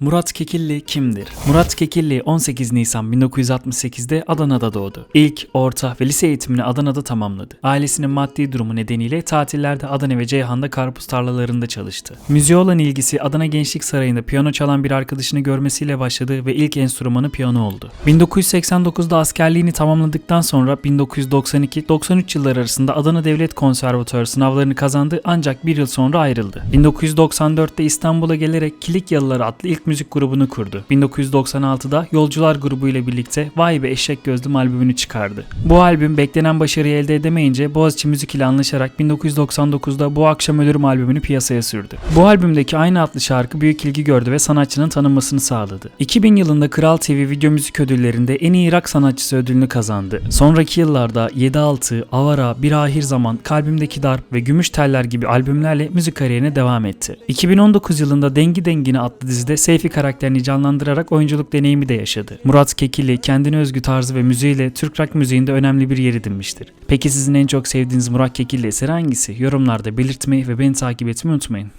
Murat Kekilli kimdir? Murat Kekilli 18 Nisan 1968'de Adana'da doğdu. İlk, orta ve lise eğitimini Adana'da tamamladı. Ailesinin maddi durumu nedeniyle tatillerde Adana ve Ceyhan'da karpuz tarlalarında çalıştı. Müziğe olan ilgisi Adana Gençlik Sarayı'nda piyano çalan bir arkadaşını görmesiyle başladı ve ilk enstrümanı piyano oldu. 1989'da askerliğini tamamladıktan sonra 1992-93 yılları arasında Adana Devlet Konservatuarı sınavlarını kazandı ancak bir yıl sonra ayrıldı. 1994'te İstanbul'a gelerek Kilikyalılar adlı ilk müzik grubunu kurdu. 1996'da Yolcular grubu ile birlikte Vay be Eşek Gözlüm albümünü çıkardı. Bu albüm beklenen başarıyı elde edemeyince Boğaziçi Müzik ile anlaşarak 1999'da Bu Akşam Ölürüm albümünü piyasaya sürdü. Bu albümdeki aynı adlı şarkı büyük ilgi gördü ve sanatçının tanınmasını sağladı. 2000 yılında Kral TV Video Müzik Ödülleri'nde en iyi rock sanatçısı ödülünü kazandı. Sonraki yıllarda 7-6, Avara, Bir Ahir Zaman, Kalbimdeki Darp ve Gümüş Teller gibi albümlerle müzik kariyerine devam etti. 2019 yılında Dengi Dengine adlı dizide Seyfi karakterini canlandırarak oyunculuk deneyimi de yaşadı. Murat Kekilli kendine özgü tarzı ve müziğiyle Türk rock müziğinde önemli bir yer edinmiştir. Peki sizin en çok sevdiğiniz Murat Kekilli eseri hangisi? Yorumlarda belirtmeyi ve beni takip etmeyi unutmayın.